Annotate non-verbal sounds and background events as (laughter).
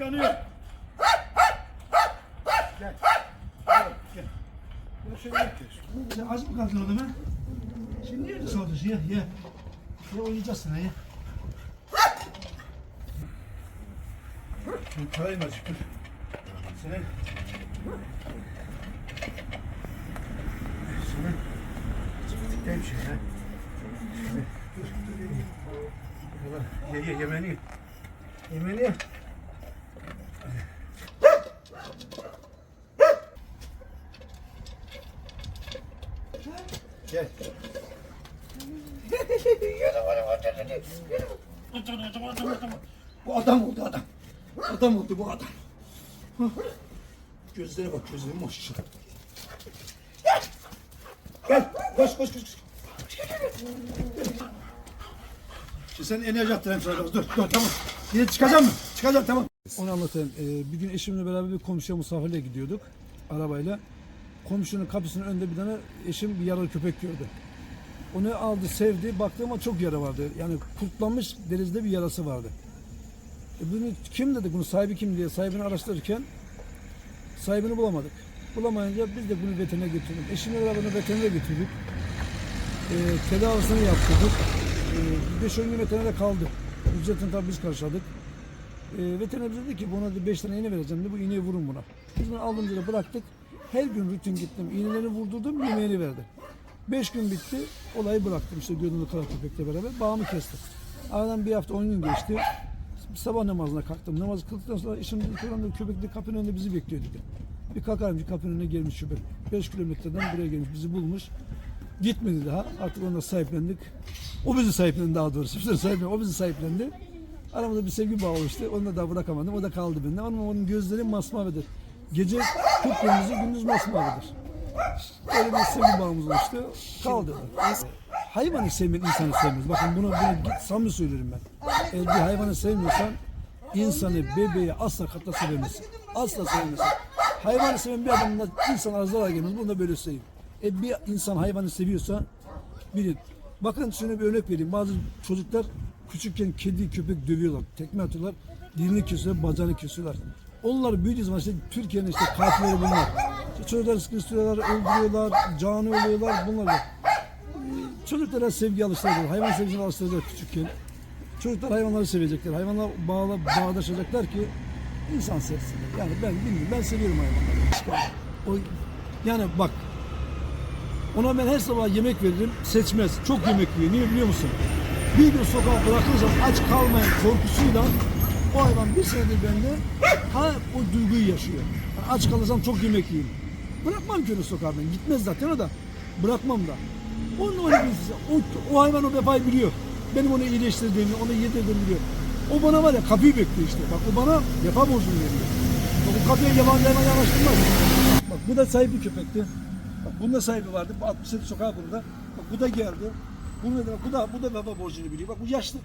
kıskanıyor. Gel. Gel. Gel. Bunu şöyle. Sen az mı kaldın orada ben? Şimdi niye saldırıyorsun? Ya, ya. Ya oynayacağız sana ya. Şimdi parayım azıcık dur. Senin... Senin... Ciddi bir şey ha. Ye ye yemeğini ye. Yemeğini ye. Gel. (laughs) Bu adam oldu adam. Adam oldu bu adam. Gözlere bak gözlere maşallah. Gel. Gel. Koş koş koş. Şimdi sen enerji attırayım sana. Dur dur tamam. Yine çıkacağım mı? Çıkacağım tamam. Onu anlatayım. Ee, bir gün eşimle beraber bir komşuya misafirliğe gidiyorduk arabayla. Komşunun kapısının önünde bir tane eşim bir yaralı köpek gördü. Onu aldı, sevdi. Baktı ama çok yara vardı. Yani kurtlanmış derizde bir yarası vardı. E bunu kim dedi bunu sahibi kim diye sahibini araştırırken sahibini bulamadık. Bulamayınca biz de bunu veterinere götürdük. Eşimle beraber bunu veterinere götürdük. E, tedavisini yaptırdık. E, 5-10 gün veterinerde kaldı. Ücretini tabii biz karşıladık. E, veteriner dedi ki buna dedi, 5 tane iğne vereceğim dedi. Bu iğneyi vurun buna. Biz bunu aldığımızda da bıraktık. Her gün rutin gittim. İğneleri vurdurdum, yemeğini verdim. 5 gün bitti. Olayı bıraktım. İşte gördüğünüz kara köpekle beraber. Bağımı kestim. Aradan bir hafta 10 gün geçti. Sabah namazına kalktım. Namazı kıldıktan sonra eşim dedi ki "Ulan," dedi, köpek de kapının önünde bizi bekliyor dedi. Bir kalkarım ki kapının önüne gelmiş köpek. 5 kilometreden buraya gelmiş. Bizi bulmuş. Gitmedi daha. Artık onu da sahiplendik. O bizi sahiplendi daha doğrusu. Biz de sahiplendi. O bizi sahiplendi. Aramızda bir sevgi bağı oluştu. Onu da daha bırakamadım. O da kaldı bende. Ama onun gözleri masmavidir. Gece kıpkırmızı, gündüz masmavidir. Öyle bir sevgi bağımız oluştu. Kaldı. Hayvanı sevmeyen insanı sevmez. Bakın bunu, bunu samimi söylüyorum ben. Eğer bir hayvanı sevmiyorsan insanı, bebeği asla katla sevemezsin. Asla sevemezsin. Hayvanı seven bir adamla insan azlara gelmez. Bunu da böyle söyleyeyim. E bir insan hayvanı seviyorsa bilin. Bakın şuna bir örnek vereyim. Bazı çocuklar küçükken kedi, köpek dövüyorlar. Tekme atıyorlar. Dilini kesiyorlar, bacağını kesiyorlar. Onlar büyüdüğü zaman işte Türkiye'nin işte katilleri bunlar. İşte çocukları sıkıştırıyorlar, öldürüyorlar, canı ölüyorlar bunlar. Ee, Çocuklara sevgi alıştırıyorlar. Hayvan sevgisini alıştırıyorlar küçükken. Çocuklar hayvanları sevecekler. Hayvanlar bağla, bağdaşacaklar ki insan sevsinler. Yani ben bilmiyorum. Ben seviyorum hayvanları. O, yani bak ona ben her sabah yemek veririm, seçmez. Çok yemek yiyor. Niye biliyor musun? Bir gün sokağa bırakırsam aç kalmayan korkusuyla o hayvan bir senedir bende ha o duyguyu yaşıyor. Yani aç kalırsam çok yemek yiyeyim. Bırakmam ki onu sokağa ben. Gitmez zaten o da. Bırakmam da. Onun öyle bir, o, o hayvan o vefayı biliyor. Benim onu iyileştirdiğimi, onu yedirdiğimi biliyor. O bana var ya kapıyı bekliyor işte. Bak o bana vefa borcunu veriyor. Bak o kapıya yabancı hayvan yanaştırmaz. Bak bu da sahibi köpekti. Bak bunun da sahibi vardı. Bu 67 sokağı burada. Bak bu da geldi. Da, bu da bu da vefa borcunu biliyor. Bak bu yaşlı.